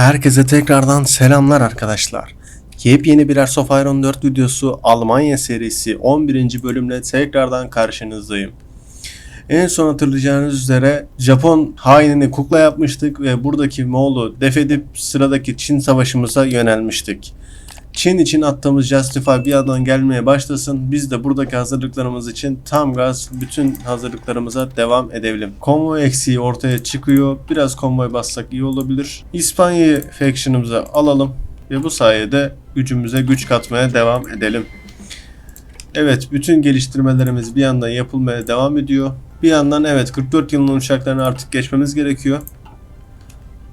Herkese tekrardan selamlar arkadaşlar. Yepyeni bir Airsoft Iron 4 videosu Almanya serisi 11. bölümle tekrardan karşınızdayım. En son hatırlayacağınız üzere Japon hainini kukla yapmıştık ve buradaki Moğol'u def edip sıradaki Çin savaşımıza yönelmiştik. Çin için attığımız Justify bir yandan gelmeye başlasın. Biz de buradaki hazırlıklarımız için tam gaz bütün hazırlıklarımıza devam edelim. Konvoy eksiği ortaya çıkıyor. Biraz konvoy bassak iyi olabilir. İspanya'yı faction'ımıza alalım ve bu sayede gücümüze güç katmaya devam edelim. Evet, bütün geliştirmelerimiz bir yandan yapılmaya devam ediyor. Bir yandan evet 44 yılının uçaklarını artık geçmemiz gerekiyor.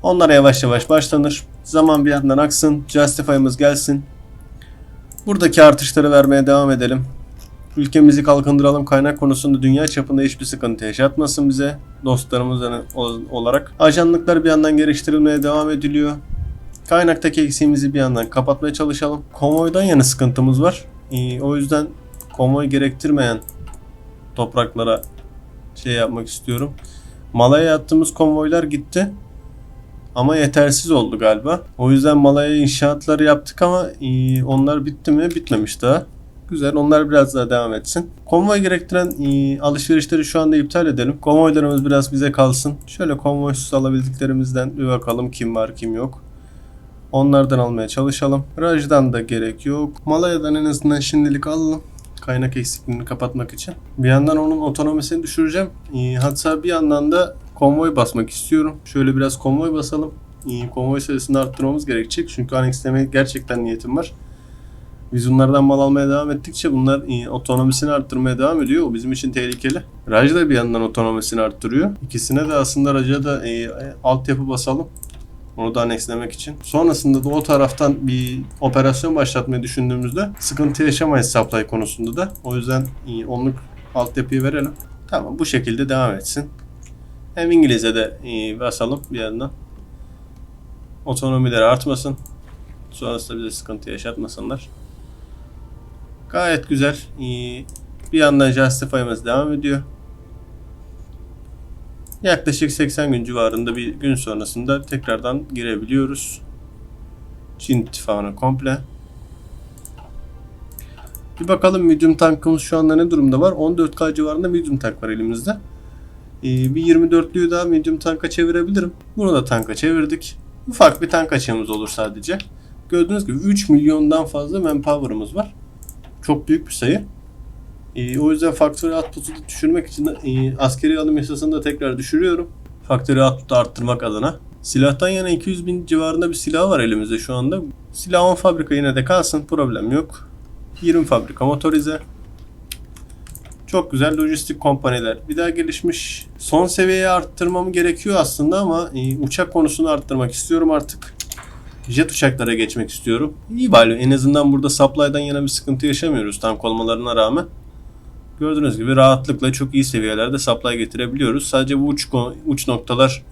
Onlara yavaş yavaş başlanır. Zaman bir yandan aksın. Justify'ımız gelsin. Buradaki artışları vermeye devam edelim. Ülkemizi kalkındıralım. Kaynak konusunda dünya çapında hiçbir sıkıntı yaşatmasın bize. Dostlarımız ol- olarak. Ajanlıklar bir yandan geliştirilmeye devam ediliyor. Kaynaktaki eksiğimizi bir yandan kapatmaya çalışalım. Konvoydan yana sıkıntımız var. Ee, o yüzden konvoy gerektirmeyen topraklara şey yapmak istiyorum. Malaya attığımız konvoylar gitti. Ama yetersiz oldu galiba. O yüzden Malaya inşaatları yaptık ama e, onlar bitti mi? Bitmemiş daha. Güzel. Onlar biraz daha devam etsin. Konvoy gerektiren e, alışverişleri şu anda iptal edelim. Konvoylarımız biraz bize kalsın. Şöyle konvoysuz alabildiklerimizden bir bakalım kim var kim yok. Onlardan almaya çalışalım. Raj'dan da gerek yok. Malaya'dan en azından şimdilik alalım. Kaynak eksikliğini kapatmak için. Bir yandan onun otonomisini düşüreceğim. Ee, hatta bir yandan da konvoy basmak istiyorum. Şöyle biraz konvoy basalım. Ee, konvoy sayısını arttırmamız gerekecek. Çünkü anexlemeye gerçekten niyetim var. Biz bunlardan mal almaya devam ettikçe bunlar e, otonomisini arttırmaya devam ediyor. O bizim için tehlikeli. Raj da bir yandan otonomisini arttırıyor. İkisine de aslında Raj'a da e, altyapı basalım. Onu da anexlemek için. Sonrasında da o taraftan bir operasyon başlatmayı düşündüğümüzde sıkıntı yaşamayız supply konusunda da. O yüzden e, onluk altyapıyı verelim. Tamam bu şekilde devam etsin. Hem İngilizce de basalım bir yandan. Otonomileri artmasın. Sonrasında bize sıkıntı yaşatmasınlar. Gayet güzel. Bir yandan Justify'ımız devam ediyor. Yaklaşık 80 gün civarında bir gün sonrasında tekrardan girebiliyoruz. Çin ittifakına komple. Bir bakalım medium tankımız şu anda ne durumda var? 14k civarında medium tank var elimizde. Ee, bir 24'lüyü daha medium tanka çevirebilirim. Bunu da tanka çevirdik. Ufak bir tank açığımız olur sadece. Gördüğünüz gibi 3 milyondan fazla manpower'ımız var. Çok büyük bir sayı. Ee, o yüzden faktörü output'u düşürmek için e, askeri alım yasasını da tekrar düşürüyorum. Faktörü output'u arttırmak adına. Silahtan yana 200 bin civarında bir silah var elimizde şu anda. Silah 10 fabrika yine de kalsın problem yok. 20 fabrika motorize. Çok güzel lojistik kompaniler. Bir daha gelişmiş. Son seviyeye arttırmam gerekiyor aslında ama e, uçak konusunu arttırmak istiyorum artık. Jet uçaklara geçmek istiyorum. İyi bari en azından burada supply'dan yana bir sıkıntı yaşamıyoruz tank olmalarına rağmen. Gördüğünüz gibi rahatlıkla çok iyi seviyelerde supply getirebiliyoruz. Sadece bu uç, uç noktalar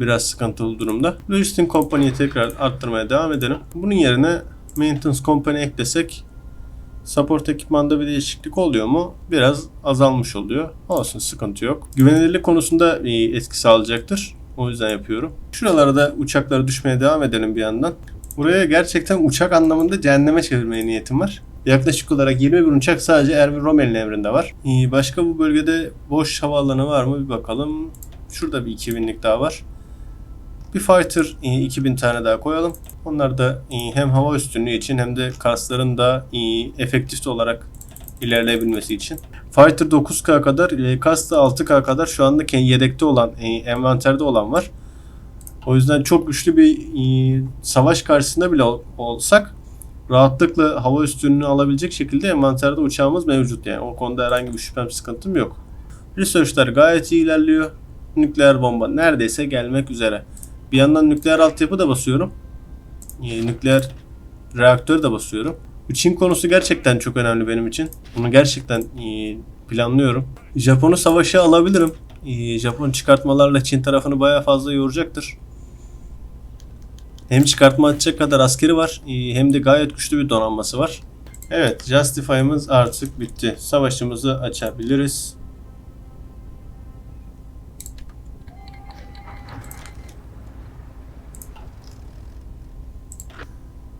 biraz sıkıntılı durumda. Logistic Company'yi tekrar arttırmaya devam edelim. Bunun yerine Maintenance Company eklesek support ekipmanda bir değişiklik oluyor mu? Biraz azalmış oluyor. Olsun sıkıntı yok. Güvenilirlik konusunda iyi etki sağlayacaktır. O yüzden yapıyorum. Şuralara da uçaklara düşmeye devam edelim bir yandan. Buraya gerçekten uçak anlamında cehenneme çevirmeye niyetim var. Yaklaşık olarak 20 bin uçak sadece Erwin Rommel'in emrinde var. Ee, Başka bu bölgede boş havaalanı var mı bir bakalım. Şurada bir 2000'lik daha var. Bir fighter e, 2000 tane daha koyalım. Onlar da e, hem hava üstünlüğü için hem de kasların da e, efektif olarak ilerleyebilmesi için. Fighter 9K kadar, e, kas da 6K kadar şu anda yedekte olan, e, envanterde olan var. O yüzden çok güçlü bir e, savaş karşısında bile ol- olsak rahatlıkla hava üstünlüğünü alabilecek şekilde envanterde uçağımız mevcut yani. O konuda herhangi bir şüphem sıkıntım yok. Research'lar gayet iyi ilerliyor. Nükleer bomba neredeyse gelmek üzere. Bir yandan nükleer altyapı da basıyorum. Ee, nükleer reaktör de basıyorum. Bu Çin konusu gerçekten çok önemli benim için. Bunu gerçekten e, planlıyorum. Japon'u savaşa alabilirim. E, Japon çıkartmalarla Çin tarafını bayağı fazla yoracaktır. Hem çıkartma atacak kadar askeri var e, hem de gayet güçlü bir donanması var. Evet Justify'ımız artık bitti. Savaşımızı açabiliriz.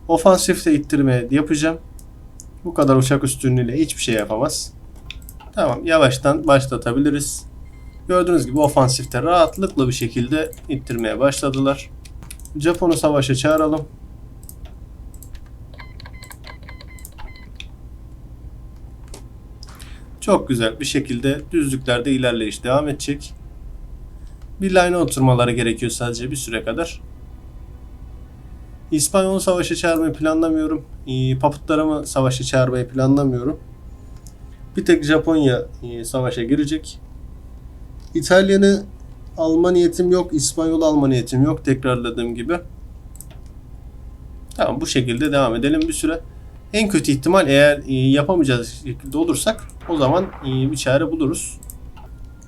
Ofansifte ittirme yapacağım. Bu kadar uçak üstünlüğüyle hiçbir şey yapamaz. Tamam yavaştan başlatabiliriz. Gördüğünüz gibi ofansifte rahatlıkla bir şekilde ittirmeye başladılar. Japon'u savaşa çağıralım. Çok güzel bir şekilde düzlüklerde ilerleyiş devam edecek. Bir line oturmaları gerekiyor sadece bir süre kadar. İspanyol savaşı çağırmayı planlamıyorum. Ee, Papıtlarımı savaşı çağırmayı planlamıyorum. Bir tek Japonya e, savaşa girecek. İtalyanı alma niyetim yok. İspanyol alma niyetim yok. Tekrarladığım gibi. Tamam bu şekilde devam edelim bir süre. En kötü ihtimal eğer e, yapamayacağız şekilde olursak o zaman e, bir çare buluruz.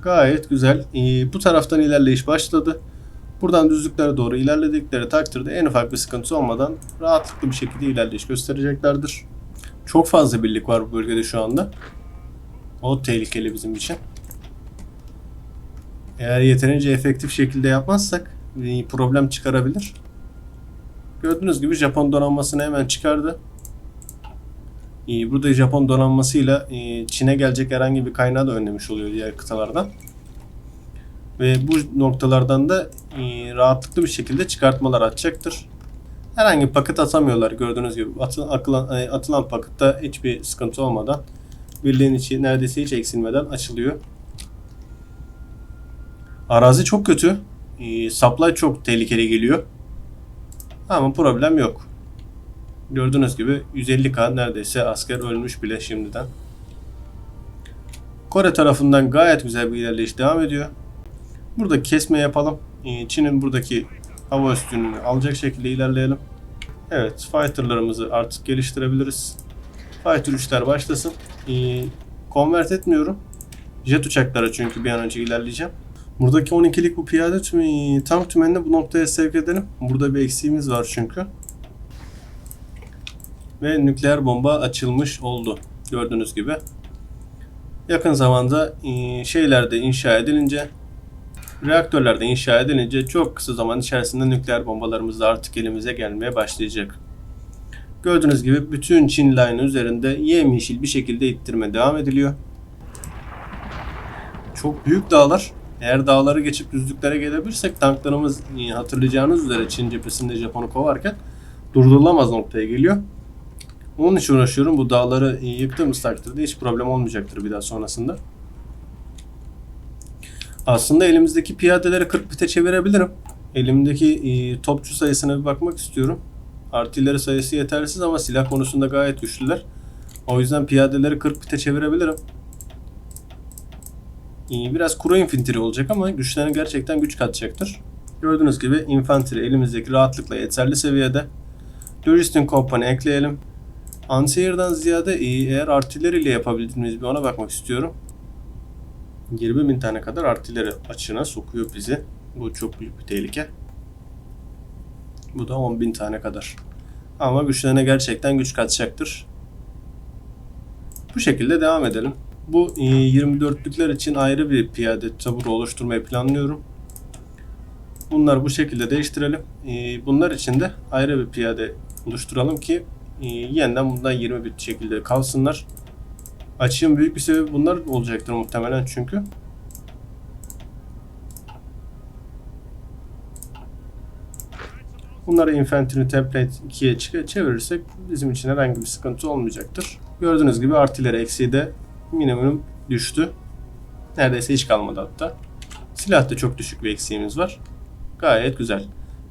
Gayet güzel. E, bu taraftan ilerleyiş başladı. Buradan düzlüklere doğru ilerledikleri takdirde en ufak bir sıkıntı olmadan rahatlıkla bir şekilde ilerleyiş göstereceklerdir. Çok fazla birlik var bu bölgede şu anda. O tehlikeli bizim için. Eğer yeterince efektif şekilde yapmazsak problem çıkarabilir. Gördüğünüz gibi Japon donanmasını hemen çıkardı. Ee, Burada Japon donanmasıyla e, Çin'e gelecek herhangi bir kaynağı da önlemiş oluyor diğer kıtalardan. Ve bu noktalardan da e, rahatlıklı bir şekilde çıkartmalar atacaktır. Herhangi bir paket atamıyorlar gördüğünüz gibi. Atı- akılan- e, atılan pakette hiçbir sıkıntı olmadan birliğin içi neredeyse hiç eksilmeden açılıyor. Arazi çok kötü. E, supply çok tehlikeli geliyor. Ama problem yok. Gördüğünüz gibi 150k neredeyse asker ölmüş bile şimdiden. Kore tarafından gayet güzel bir ilerleyiş devam ediyor. Burada kesme yapalım. Ee, Çin'in buradaki hava üstünlüğünü alacak şekilde ilerleyelim. Evet, fighterlarımızı artık geliştirebiliriz. Fighter 3'ler başlasın. Ee, Convert etmiyorum. Jet uçaklara çünkü bir an önce ilerleyeceğim. Buradaki 12'lik bu piyade tümü, tank tümenini bu noktaya sevk edelim. Burada bir eksiğimiz var çünkü. Ve nükleer bomba açılmış oldu. Gördüğünüz gibi. Yakın zamanda e, şeylerde inşa edilince reaktörlerde inşa edilince çok kısa zaman içerisinde nükleer bombalarımız da artık elimize gelmeye başlayacak. Gördüğünüz gibi bütün Çin line üzerinde yemyeşil bir şekilde ittirme devam ediliyor. Çok büyük dağlar. Eğer dağları geçip düzlüklere gelebilirsek tanklarımız hatırlayacağınız üzere Çin cephesinde Japon'u kovarken durdurulamaz noktaya geliyor. Onun için uğraşıyorum. Bu dağları yıktığımız takdirde hiç problem olmayacaktır bir daha sonrasında. Aslında elimizdeki piyadeleri 40 bite çevirebilirim. Elimdeki e, topçu sayısına bir bakmak istiyorum. Artilleri sayısı yetersiz ama silah konusunda gayet güçlüler. O yüzden piyadeleri 40 bite çevirebilirim. E, biraz kuru infantry olacak ama güçlerine gerçekten güç katacaktır. Gördüğünüz gibi infantry elimizdeki rahatlıkla yeterli seviyede. Duristin Company ekleyelim. Anseer'dan ziyade e, eğer artilleriyle yapabildiğimiz bir ona bakmak istiyorum. 20 bin tane kadar artilleri açığına sokuyor bizi. Bu çok büyük bir tehlike. Bu da 10 bin tane kadar. Ama güçlerine gerçekten güç katacaktır. Bu şekilde devam edelim. Bu e, 24'lükler için ayrı bir piyade taburu oluşturmayı planlıyorum. Bunları bu şekilde değiştirelim. E, bunlar için de ayrı bir piyade oluşturalım ki e, yeniden bundan 20 bit şekilde kalsınlar. Açığın büyük bir sebebi bunlar olacaktır muhtemelen çünkü. Bunları Infantry Template 2'ye çık- çevirirsek bizim için herhangi bir sıkıntı olmayacaktır. Gördüğünüz gibi artileri eksiği de minimum düştü. Neredeyse hiç kalmadı hatta. Silah da çok düşük bir eksiğimiz var. Gayet güzel.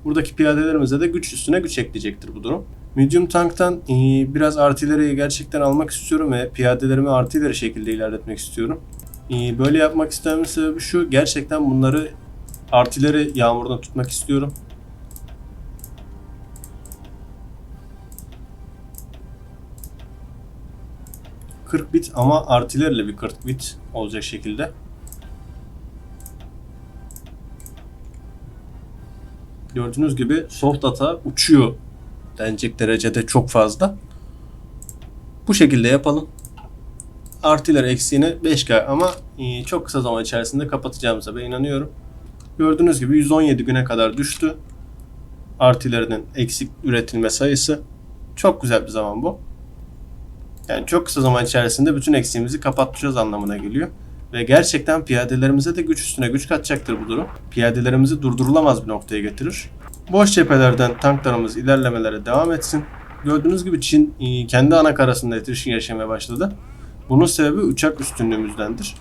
Buradaki piyadelerimize de güç üstüne güç ekleyecektir bu durum. Medium tanktan e, biraz artilleriyi gerçekten almak istiyorum ve piyadelerimi artilleri şekilde ilerletmek istiyorum. E, Böyle yapmak istememin sebebi şu. Gerçekten bunları artilleri yağmurdan tutmak istiyorum. ...40 bit ama artileriyle bir 40 bit olacak şekilde. Gördüğünüz gibi soft data uçuyor denecek derecede çok fazla. Bu şekilde yapalım. Artılar eksiğini 5K ama e, çok kısa zaman içerisinde kapatacağımıza ben inanıyorum. Gördüğünüz gibi 117 güne kadar düştü. Artilerinin eksik üretilme sayısı. Çok güzel bir zaman bu. Yani çok kısa zaman içerisinde bütün eksiğimizi kapatacağız anlamına geliyor. Ve gerçekten piyadelerimize de güç üstüne güç katacaktır bu durum. Piyadelerimizi durdurulamaz bir noktaya getirir. Boş cephelerden tanklarımız ilerlemelere devam etsin. Gördüğünüz gibi Çin e, kendi ana karasında etişkin yaşamaya başladı. Bunun sebebi uçak üstünlüğümüzdendir.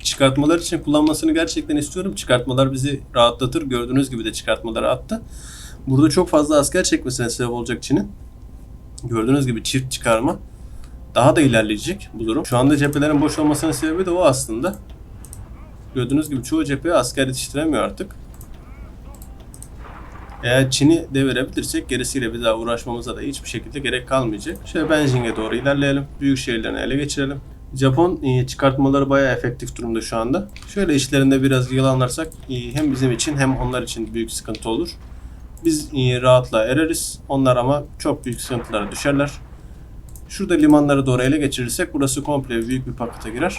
Çıkartmalar için kullanmasını gerçekten istiyorum. Çıkartmalar bizi rahatlatır. Gördüğünüz gibi de çıkartmaları attı. Burada çok fazla asker çekmesine sebep olacak Çin'in. Gördüğünüz gibi çift çıkarma daha da ilerleyecek bu durum. Şu anda cephelerin boş olmasının sebebi de o aslında. Gördüğünüz gibi çoğu cepheye asker yetiştiremiyor artık. Eğer Çin'i devirebilirsek gerisiyle bir daha uğraşmamıza da hiçbir şekilde gerek kalmayacak. Şöyle Beijing'e doğru ilerleyelim. Büyük şehirlerini ele geçirelim. Japon e, çıkartmaları bayağı efektif durumda şu anda. Şöyle işlerinde biraz yılanlarsak e, hem bizim için hem onlar için büyük sıkıntı olur. Biz e, rahatla ereriz. Onlar ama çok büyük sıkıntılara düşerler. Şurada limanları doğru ele geçirirsek burası komple büyük bir pakete girer.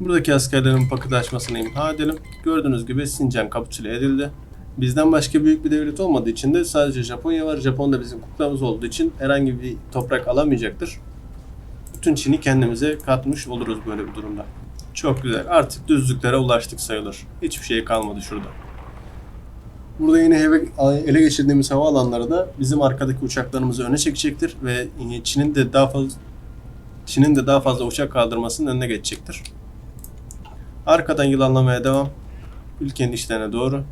Buradaki askerlerin paketi açmasını imha edelim. Gördüğünüz gibi Sincan kapitüle edildi. Bizden başka büyük bir devlet olmadığı için de sadece Japonya var. Japon da bizim kuklamız olduğu için herhangi bir toprak alamayacaktır. Bütün Çin'i kendimize katmış oluruz böyle bir durumda. Çok güzel. Artık düzlüklere ulaştık sayılır. Hiçbir şey kalmadı şurada. Burada yine ele, geçirdiğimiz havaalanları da bizim arkadaki uçaklarımızı öne çekecektir ve Çin'in de daha fazla Çin'in de daha fazla uçak kaldırmasının önüne geçecektir. Arkadan yılanlamaya devam. Ülkenin içlerine doğru.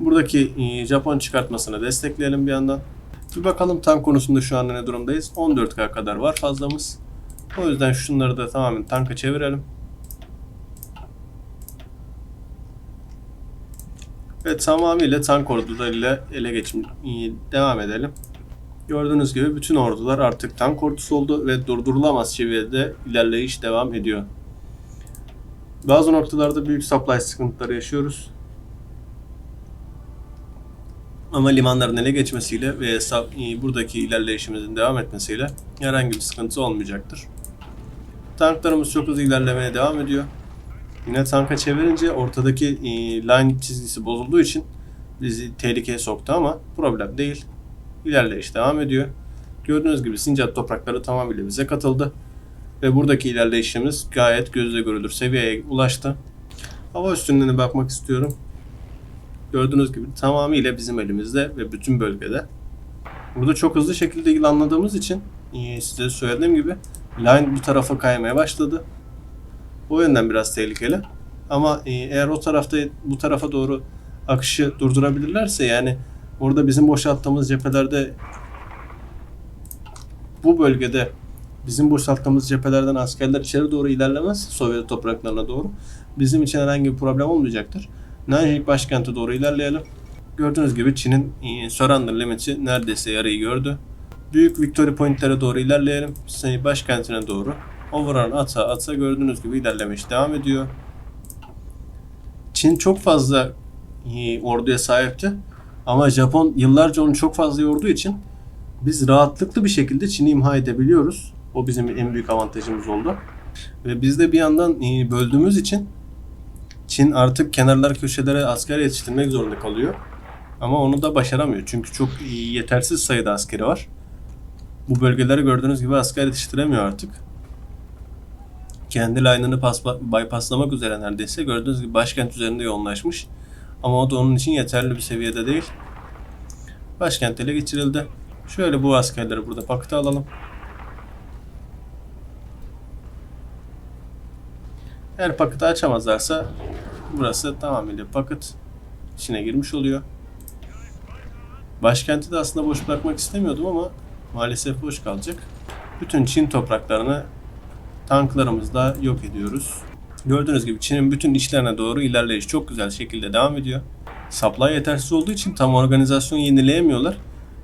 Buradaki e, Japon çıkartmasını destekleyelim bir yandan. Bir bakalım tank konusunda şu anda ne durumdayız. 14K kadar var fazlamız. O yüzden şunları da tamamen tanka çevirelim. Ve tamamıyla tank ordularıyla ele geçim devam edelim. Gördüğünüz gibi bütün ordular artık tank ordusu oldu ve durdurulamaz seviyede ilerleyiş devam ediyor. Bazı noktalarda büyük supply sıkıntıları yaşıyoruz. Ama limanların ele geçmesiyle ve buradaki ilerleyişimizin devam etmesiyle herhangi bir sıkıntı olmayacaktır. Tanklarımız çok hızlı ilerlemeye devam ediyor. Yine tanka çevirince ortadaki line çizgisi bozulduğu için bizi tehlikeye soktu ama problem değil. İlerleyiş devam ediyor. Gördüğünüz gibi Sincat toprakları tamamıyla bize katıldı. Ve buradaki ilerleyişimiz gayet gözle görülür seviyeye ulaştı. Hava üstünlüğüne bakmak istiyorum. Gördüğünüz gibi tamamıyla bizim elimizde ve bütün bölgede. Burada çok hızlı şekilde ilanladığımız için size söylediğim gibi line bu tarafa kaymaya başladı. O yönden biraz tehlikeli. Ama eğer o tarafta bu tarafa doğru akışı durdurabilirlerse yani orada bizim boşalttığımız cephelerde bu bölgede bizim boşalttığımız cephelerden askerler içeri doğru ilerlemez Sovyet topraklarına doğru. Bizim için herhangi bir problem olmayacaktır. Nanjing başkente doğru ilerleyelim. Gördüğünüz gibi Çin'in Surrender limiti neredeyse yarıyı gördü. Büyük Victory Point'lere doğru ilerleyelim. Başkentine doğru. Overrun ata ata gördüğünüz gibi ilerlemiş devam ediyor. Çin çok fazla orduya sahipti. Ama Japon yıllarca onu çok fazla yorduğu için biz rahatlıklı bir şekilde Çin'i imha edebiliyoruz. O bizim en büyük avantajımız oldu. Ve biz de bir yandan böldüğümüz için Çin artık kenarlar köşelere asker yetiştirmek zorunda kalıyor. Ama onu da başaramıyor. Çünkü çok yetersiz sayıda askeri var. Bu bölgeleri gördüğünüz gibi asker yetiştiremiyor artık. Kendi line'ını bypasslamak üzere neredeyse. Gördüğünüz gibi başkent üzerinde yoğunlaşmış. Ama o da onun için yeterli bir seviyede değil. Başkent ele geçirildi. Şöyle bu askerleri burada pakete alalım. Eğer paketi açamazlarsa burası tamamıyla paket içine girmiş oluyor. Başkenti de aslında boş bırakmak istemiyordum ama maalesef boş kalacak. Bütün Çin topraklarını tanklarımızla yok ediyoruz. Gördüğünüz gibi Çin'in bütün işlerine doğru ilerleyiş çok güzel şekilde devam ediyor. Supply yetersiz olduğu için tam organizasyon yenileyemiyorlar.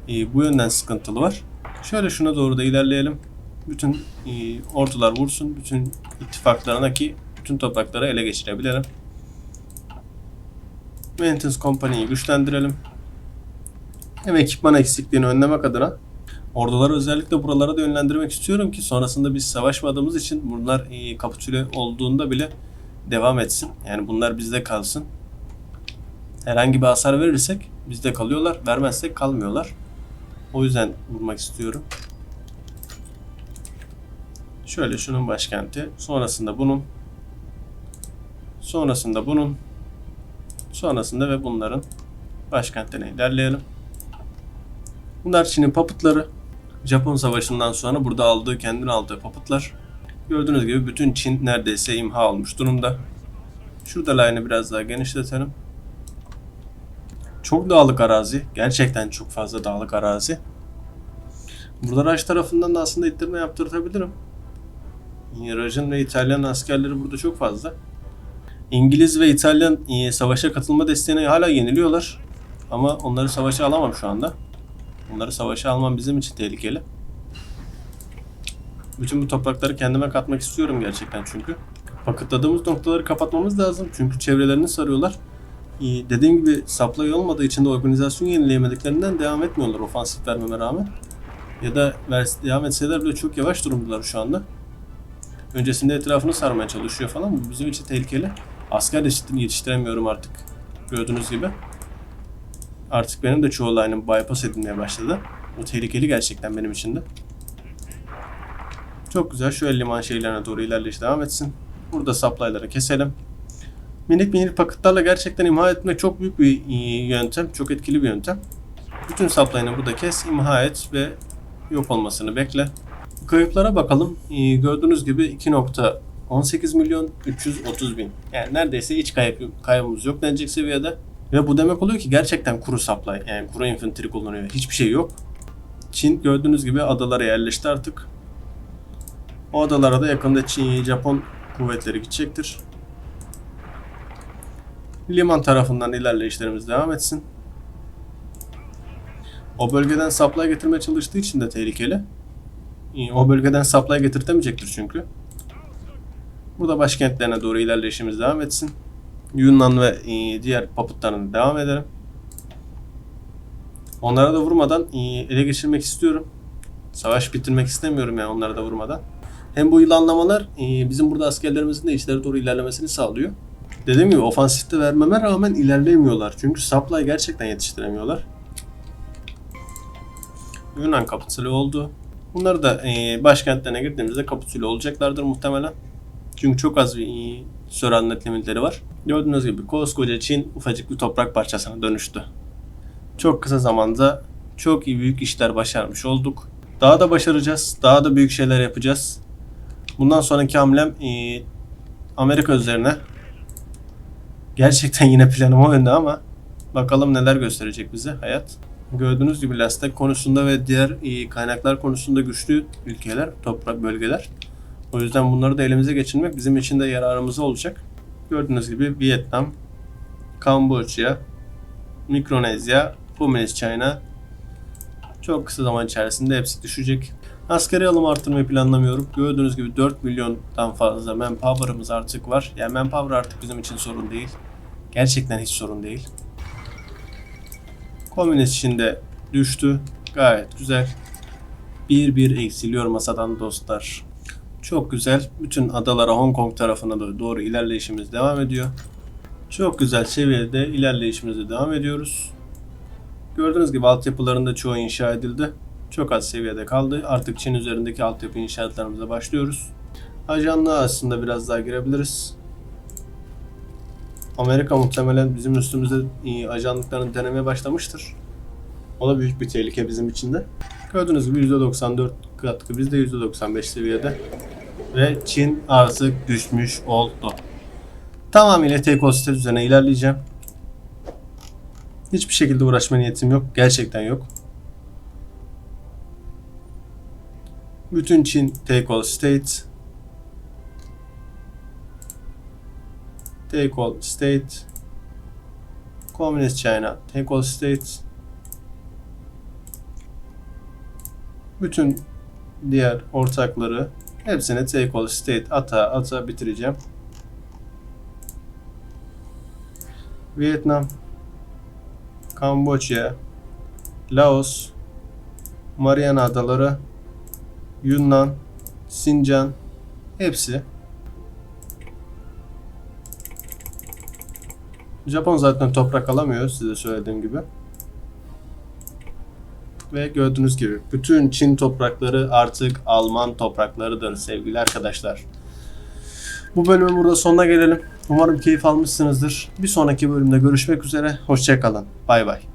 E, bu yönden sıkıntılı var. Şöyle şuna doğru da ilerleyelim. Bütün e, ordular vursun. Bütün ittifaklarına ki bütün toprakları ele geçirebilirim. Maintenance Company'yi güçlendirelim. Hem ekipman eksikliğini önlemek adına orduları özellikle buralara da yönlendirmek istiyorum ki sonrasında biz savaşmadığımız için bunlar e, kapitüle olduğunda bile devam etsin. Yani bunlar bizde kalsın. Herhangi bir hasar verirsek bizde kalıyorlar. Vermezsek kalmıyorlar. O yüzden vurmak istiyorum. Şöyle şunun başkenti. Sonrasında bunun. Sonrasında bunun. Sonrasında ve bunların başkentine ilerleyelim. Bunlar Çin'in papıtları. Japon Savaşı'ndan sonra burada aldığı, kendine aldığı papıtlar. Gördüğünüz gibi bütün Çin neredeyse imha olmuş durumda. Şurada line'ı biraz daha genişletelim. Çok dağlık arazi. Gerçekten çok fazla dağlık arazi. Burada Raj tarafından da aslında ittirme yaptırtabilirim. Raj'ın ve İtalyan askerleri burada çok fazla. İngiliz ve İtalyan e, savaşa katılma desteğine hala yeniliyorlar. Ama onları savaşa alamam şu anda. Onları savaşa almam bizim için tehlikeli. Bütün bu toprakları kendime katmak istiyorum gerçekten çünkü. Paketladığımız noktaları kapatmamız lazım. Çünkü çevrelerini sarıyorlar. Ee, dediğim gibi supply olmadığı için de organizasyon yenileyemediklerinden devam etmiyorlar ofansif vermeme rağmen. Ya da devam etseler bile çok yavaş durumdalar şu anda. Öncesinde etrafını sarmaya çalışıyor falan. Bu bizim için tehlikeli. Asker yetiştir- yetiştiremiyorum artık. Gördüğünüz gibi. Artık benim de çoğu line'ım bypass edilmeye başladı. Bu tehlikeli gerçekten benim için de. Çok güzel. Şöyle liman şeylerine doğru ilerleyiş devam etsin. Burada supply'ları keselim. Minik minik paketlerle gerçekten imha etmek çok büyük bir e, yöntem. Çok etkili bir yöntem. Bütün supply'ını burada kes, imha et ve yok olmasını bekle. Kayıplara bakalım. E, gördüğünüz gibi 2.18 milyon 330 bin. Yani neredeyse hiç kayıp, kaybımız yok denecek seviyede. Ve bu demek oluyor ki gerçekten kuru supply, yani kuru infantry kullanıyor. Hiçbir şey yok. Çin gördüğünüz gibi adalara yerleşti artık. O adalara da yakında Çin, Japon kuvvetleri gidecektir. Liman tarafından ilerleyişlerimiz devam etsin. O bölgeden supply getirmeye çalıştığı için de tehlikeli. O bölgeden supply getirtemeyecektir çünkü. Burada başkentlerine doğru ilerleyişimiz devam etsin. Yunan ve e, diğer papıtlarına devam edelim. Onlara da vurmadan e, ele geçirmek istiyorum. Savaş bitirmek istemiyorum yani onlara da vurmadan. Hem bu yılanlamalar e, bizim burada askerlerimizin de içleri doğru ilerlemesini sağlıyor. Dediğim gibi ofansifte vermeme rağmen ilerleyemiyorlar. Çünkü supply gerçekten yetiştiremiyorlar. Yunan kapitülü oldu. Bunlar da başkentlerine girdiğimizde kapitülü olacaklardır muhtemelen. Çünkü çok az e, Sörenlet limitleri var. Gördüğünüz gibi koskoca Çin ufacık bir toprak parçasına dönüştü. Çok kısa zamanda çok iyi büyük işler başarmış olduk. Daha da başaracağız. Daha da büyük şeyler yapacağız. Bundan sonraki hamlem e, Amerika üzerine. Gerçekten yine planım o yönde ama bakalım neler gösterecek bize hayat. Gördüğünüz gibi lastik konusunda ve diğer e, kaynaklar konusunda güçlü ülkeler, toprak bölgeler. O yüzden bunları da elimize geçirmek bizim için de yararımıza olacak. Gördüğünüz gibi Vietnam, Kamboçya, Mikronezya, Communist China çok kısa zaman içerisinde hepsi düşecek. Askeri alım arttırmayı planlamıyorum. Gördüğünüz gibi 4 milyondan fazla manpower'ımız artık var. Yani manpower artık bizim için sorun değil. Gerçekten hiç sorun değil. Komünist için de düştü. Gayet güzel. Bir bir eksiliyor masadan dostlar. Çok güzel. Bütün adalara Hong Kong tarafına doğru, ilerleyişimiz devam ediyor. Çok güzel seviyede ilerleyişimize devam ediyoruz. Gördüğünüz gibi altyapılarında çoğu inşa edildi. Çok az seviyede kaldı. Artık Çin üzerindeki altyapı inşaatlarımıza başlıyoruz. Ajanlığa aslında biraz daha girebiliriz. Amerika muhtemelen bizim üstümüzde e, ajanlıklarını denemeye başlamıştır. O da büyük bir tehlike bizim için de. Gördüğünüz gibi %94 katkı bizde %95 seviyede. Ve Çin artık düşmüş oldu. Tamamıyla tekositet üzerine ilerleyeceğim. Hiçbir şekilde uğraşma niyetim yok. Gerçekten yok. Bütün Çin take all state. Take all state. Communist China take all state. Bütün diğer ortakları hepsini take all state ata ata bitireceğim. Vietnam, Kamboçya, Laos, Mariana Adaları, Yunan, Sincan hepsi. Japon zaten toprak alamıyor size söylediğim gibi. Ve gördüğünüz gibi bütün Çin toprakları artık Alman topraklarıdır sevgili arkadaşlar. Bu bölümün burada sonuna gelelim. Umarım keyif almışsınızdır. Bir sonraki bölümde görüşmek üzere. Hoşçakalın. Bay bay.